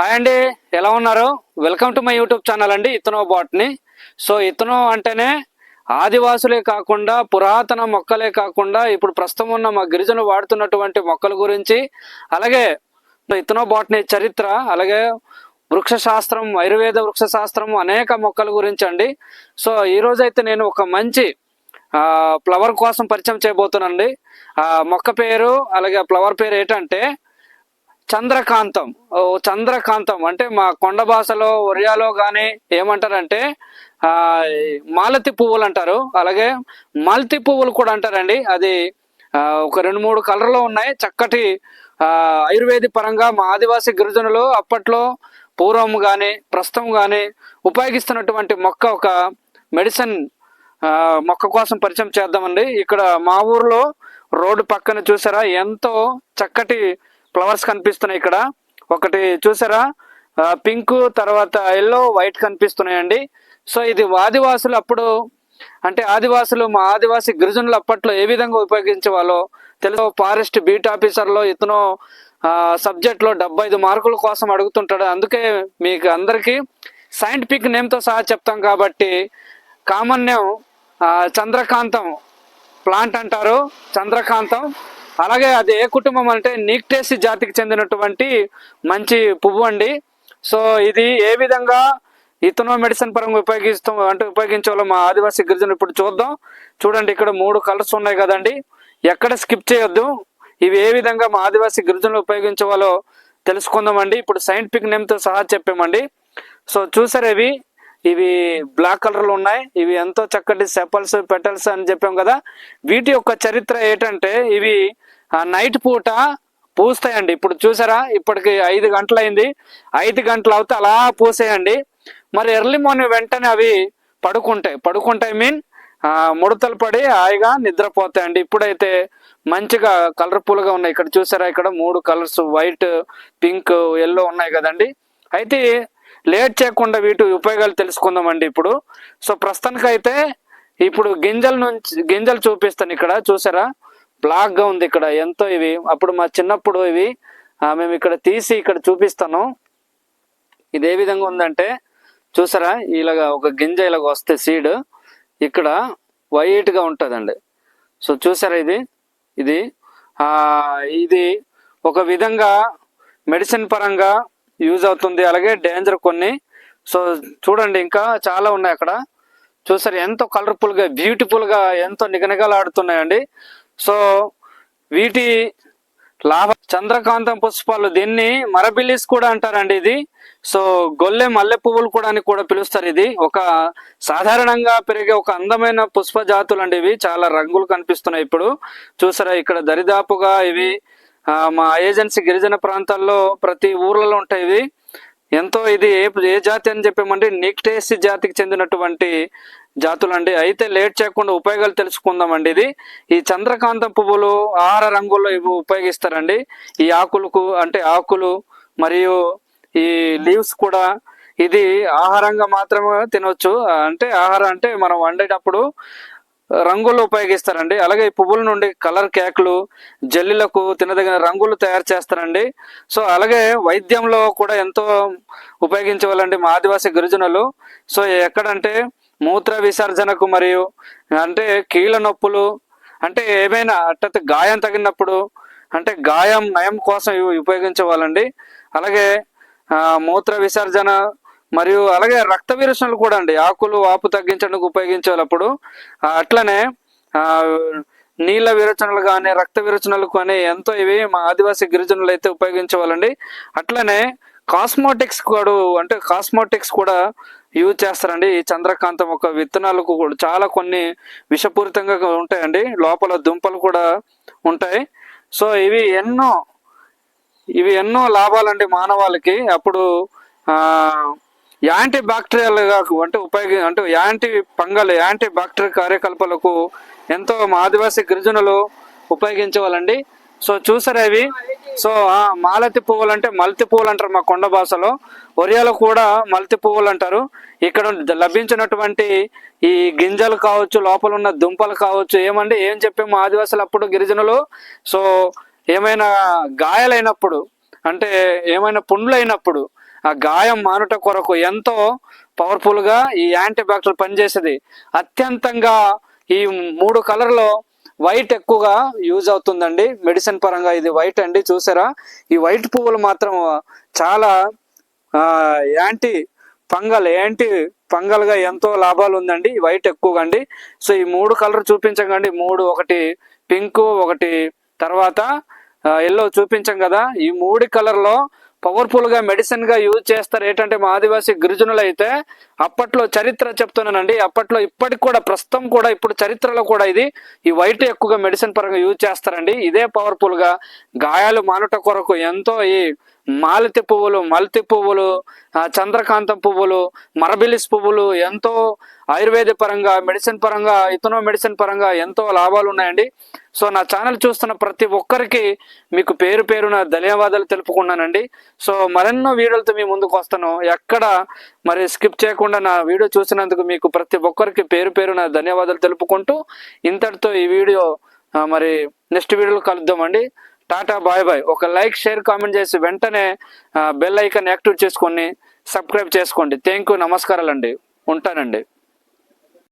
Hi అండి ఎలా ఉన్నారు? Welcome to my YouTube channel అండి ఇతనో బాట్ని. సో ఇతనో అంటేనే ఆదివాసులే కాకుండా పురాతన మొక్కలే కాకుండా ఇప్పుడు ప్రస్తుతం ఉన్న మా గిరిజనులు వాడుతున్నటువంటి మొక్కల గురించి అలాగే ఇతనో బాట్ని చరిత్ర అలాగే వృక్ష శాస్త్రం ఆయుర్వేద వృక్ష శాస్త్రం అనేక మొక్కల గురించి అండి. సో ఈ రోజైతే నేను ఒక మంచి ఫ్లవర్ కోసం పరిచయం చేయబోతున్నానండి. ఆ మొక్క పేరు అలాగే ఫ్లవర్ పేరు ఏంటంటే చంద్రకాంతం. ఓ చంద్రకాంతం. అంటే మా కొండ భాషలో ఒరియాలో కానీ ఏమంటారంటే ఆ మాలతి పువ్వులు అంటారు. అలాగే మల్తి పువ్వులు కూడా అంటారండి. అది ఒక రెండు మూడు కలర్లో ఉన్నాయి. చక్కటి ఆ, ఆయుర్వేది పరంగా మా ఆదివాసీ గిరిజనులు అప్పట్లో పూర్వం కానీ ప్రస్తుతం కానీ ఉపయోగిస్తున్నటువంటి మొక్క ఒక మెడిసిన్ మొక్క కోసం పరిచయం చేద్దామండి. ఇక్కడ మా ఊర్లో రోడ్డు పక్కన చూసారా? ఎంతో చక్కటి ఫ్లవర్స్ కనిపిస్తున్నాయి ఇక్కడ. ఒకటి చూసారా? పింక్ తర్వాత ఎల్లో వైట్ కనిపిస్తున్నాయండి. సో ఇది ఆదివాసులు అప్పుడు అంటే ఆదివాసులు మా ఆదివాసి గిరిజనులు అప్పట్లో ఏ విధంగా ఉపయోగించే తెలుగు ఫారెస్ట్ బీట్ ఆఫీసర్లో ఇతను సబ్జెక్ట్లో డెబ్బై ఐదు మార్కుల కోసం అడుగుతుంటాడు. అందుకే మీకు అందరికీ సైంటిఫిక్ నేమ్తో సహా చెప్తాం కాబట్టి కామన్ నేమ్ చంద్రకాంతం ప్లాంట్ అంటారు. చంద్రకాంతం అలాగే అది ఏ కుటుంబం అంటే నీక్టేసి జాతికి చెందినటువంటి మంచి పువ్వు అండి. సో ఇది ఏ విధంగా ఇతనో మెడిసిన్ పరంగా ఉపయోగిస్తాం అంటే ఉపయోగించాలో మా ఆదివాసీ గిరిజనులు ఇప్పుడు చూద్దాం. చూడండి ఇక్కడ మూడు కలర్స్ ఉన్నాయి కదండి. ఎక్కడ స్కిప్ చేయొద్దు. ఇవి ఏ విధంగా మా ఆదివాసీ గిరిజనులు ఉపయోగించవాలో తెలుసుకుందామండి. ఇప్పుడు సైంటిఫిక్ నేమ్తో సహా చెప్పామండి. సో చూసారు ఇవి? ఇవి బ్లాక్ కలర్లు ఉన్నాయి. ఇవి ఎంతో చక్కటి సెపల్స్ పెటల్స్ అని చెప్పాం కదా. వీటి యొక్క చరిత్ర ఏంటంటే ఇవి నైట్ పూట పూస్తాయండి. ఇప్పుడు చూసారా? ఇప్పటికి ఐదు గంటలైంది. ఐదు గంటలు అవుతే అలా పూసేయండి. మరి ఎర్లీ మార్నింగ్ వెంటనే అవి పడుకుంటాయి. పడుకుంటాయి మీన్ ముడతలు పడి హాయిగా నిద్రపోతాయండి. ఇప్పుడైతే మంచిగా కలర్ఫుల్గా ఉన్నాయి. ఇక్కడ చూసారా? ఇక్కడ మూడు కలర్స్ వైట్ పింక్ ఎల్లో ఉన్నాయి కదండి. అయితే లేట్ చేయకుండా వీటి ఉపయోగాలు తెలుసుకుందామండి ఇప్పుడు. సో ప్రస్తుతానికి అయితే ఇప్పుడు గింజల నుంచి గింజలు చూపిస్తాను ఇక్కడ. చూసారా? బ్లాక్గా ఉంది ఇక్కడ. ఎంతో ఇవి. అప్పుడు మా చిన్నప్పుడు ఇవి మేము ఇక్కడ తీసి ఇక్కడ చూపిస్తాను. ఇది ఏ విధంగా ఉందంటే చూసారా? ఇలాగా ఒక గింజ ఇలాగ వస్తే సీడ్ ఇక్కడ వైట్గా ఉంటుందండి. సో చూసారా ఇది? ఇది ఇది ఒక విధంగా మెడిసిన్ పరంగా యూజ్ అవుతుంది. అలాగే డేంజర్ కొన్ని. సో చూడండి ఇంకా చాలా ఉన్నాయి అక్కడ. చూసారు? ఎంతో కలర్ఫుల్గా బ్యూటిఫుల్గా ఎంతో గా ఎంతో నిగనిగలాడుతున్నాయండి. సో వీటి లాభ చంద్రకాంతం పుష్పాలు దీన్ని మరబిలిస్ కూడా అంటారండి ఇది. సో గొల్లె మల్లె పువ్వులు కూడా అని కూడా పిలుస్తారు ఇది. ఒక సాధారణంగా పెరిగే ఒక అందమైన పుష్ప జాతులు అండి ఇవి. చాలా రంగులు కనిపిస్తున్నాయి ఇప్పుడు. చూసారా ఇక్కడ దరిదాపుగా ఇవి మా ఏజెన్సీ గిరిజన ప్రాంతాల్లో ప్రతి ఊర్లలో ఉంటాయి ఇవి. ఎంతో ఇది ఏ ఏ జాతి అని చెప్పామంటే నిక్టేసి జాతికి చెందినటువంటి జాతులండి. అయితే లేట్ చేయకుండా ఉపయోగాలు తెలుసుకుందామండి ఇది. ఈ చంద్రకాంతం పువ్వులు ఆహార రంగుల్లో ఇవి ఉపయోగిస్తారండి. ఈ ఆకులకు అంటే ఆకులు మరియు ఈ లీవ్స్ కూడా ఇది ఆహారంగా మాత్రమే తినొచ్చు. అంటే ఆహారం అంటే మనం వండేటప్పుడు రంగులు ఉపయోగిస్తారండి. అలాగే ఈ పువ్వుల నుండి కలర్ కేకులు జల్లీలకు తినదగిన రంగులు తయారు చేస్తారండి. సో అలాగే వైద్యంలో కూడా ఎంతో ఉపయోగించవాలండి మా ఆదివాసీ గిరిజనులు. సో ఎక్కడంటే మూత్ర విసర్జనకు మరియు అంటే కీళ్ళ నొప్పులు అంటే ఏమైనా అట్టతే గాయం తగినప్పుడు అంటే గాయం నయం కోసం ఇవి అలాగే మూత్ర విసర్జన మరియు అలాగే రక్త విరచనలు కూడా అండి. ఆకులు వాపు తగ్గించడానికి ఉపయోగించేటప్పుడు అట్లనే నీళ్ళ విరచనలు కానీ రక్త విరచనలు కానీ ఎంతో ఇవి మా ఆదివాసీ గిరిజనులు అయితే ఉపయోగించేవాళ్ళండి అట్లనే కాస్మోటిక్స్ కూడా అంటే కాస్మోటిక్స్ కూడా యూజ్ చేస్తారండి. ఈ చంద్రకాంతం ఒక విత్తనాలకు కూడా చాలా కొన్ని విషపూరితంగా ఉంటాయండి. లోపల దుంపలు కూడా ఉంటాయి. సో ఇవి ఎన్నో ఇవి ఎన్నో లాభాలండి మానవాళికి అప్పుడు యాంటీ బ్యాక్టీరియల్గా అంటే ఉపయోగి అంటే యాంటీ పంగల్ యాంటీ బ్యాక్టీరియల్ కార్యకలాపాలకు ఎంతో మా ఆదివాసీ గిరిజనులు ఉపయోగించేవాళ్ళండి. సో చూసారా ఇవి? సో ఆ మాలతి పువ్వులు అంటే మల్తి పువ్వులు అంటారు మా కొండ భాషలో. ఒరియాలో కూడా మల్తి పువ్వులు అంటారు ఇక్కడ లభించినటువంటి ఈ గింజలు కావచ్చు లోపల ఉన్న దుంపలు కావచ్చు ఏమండి ఏం చెప్పాము ఆదివాసులు అప్పుడు గిరిజనులు? సో ఏమైనా గాయాలైనప్పుడు అంటే ఏమైనా పుండ్లు అయినప్పుడు ఆ గాయం మానుట కొరకు ఎంతో పవర్ఫుల్గా ఈ యాంటీబ్యాక్టీరియల్ పనిచేసేది. అత్యంతంగా ఈ మూడు కలర్లో వైట్ ఎక్కువగా యూజ్ అవుతుందండి. మెడిసిన్ పరంగా ఇది వైట్ అండి చూసారా? ఈ వైట్ పువ్వులు మాత్రం చాలా యాంటీ ఫంగల్ యాంటీ ఫంగల్గా ఎంతో లాభాలు ఉందండి. వైట్ ఎక్కువగా అండి. సో ఈ మూడు కలర్ చూపించండి మూడు ఒకటి పింక్ ఒకటి తర్వాత ఎల్లో చూపించాం కదా. ఈ మూడు కలర్లో పవర్ఫుల్గా మెడిసిన్గా యూజ్ చేస్తారు. ఏంటంటే మా ఆదివాసీ గిరిజనులు అయితే అప్పట్లో చరిత్ర చెప్తున్నానండి. అప్పట్లో ఇప్పటికి కూడా ప్రస్తుతం కూడా ఇప్పుడు చరిత్రలో కూడా ఇది ఈ వైట్ ఎక్కువగా మెడిసిన్ పరంగా యూజ్ చేస్తారండి. ఇదే పవర్ఫుల్గా గాయాలు మానుట కొరకు ఎంతో ఈ మాలతి పువ్వులు మల్తి పువ్వులు చంద్రకాంతం పువ్వులు మరబిలిస్ పువ్వులు ఎంతో ఆయుర్వేద పరంగా మెడిసిన్ పరంగా ఇతనో మెడిసిన్ పరంగా ఎంతో లాభాలు ఉన్నాయండి. సో నా ఛానల్ చూస్తున్న ప్రతి ఒక్కరికి మీకు పేరు పేరున ధన్యవాదాలు తెలుపుకున్నానండి సో మరెన్నో వీడియోలతో మీ ముందుకు వస్తాను. ఎక్కడ మరి స్కిప్ చేయకుండా నా వీడియో చూసినందుకు మీకు ప్రతి ఒక్కరికి పేరు పేరున ధన్యవాదాలు తెలుపుకుంటూ ఇంతటితో ఈ వీడియో మరి నెక్స్ట్ వీడియోలో కలుద్దామండి. Tata bye bye. ఒక లైక్ షేర్ కామెంట్ చేసి వెంటనే బెల్ ఐకాన్ యాక్టివేట్ చేసుకొని సబ్స్క్రైబ్ చేసుకోండి. థ్యాంక్ యూ నమస్కారాలండి. ఉంటానండి.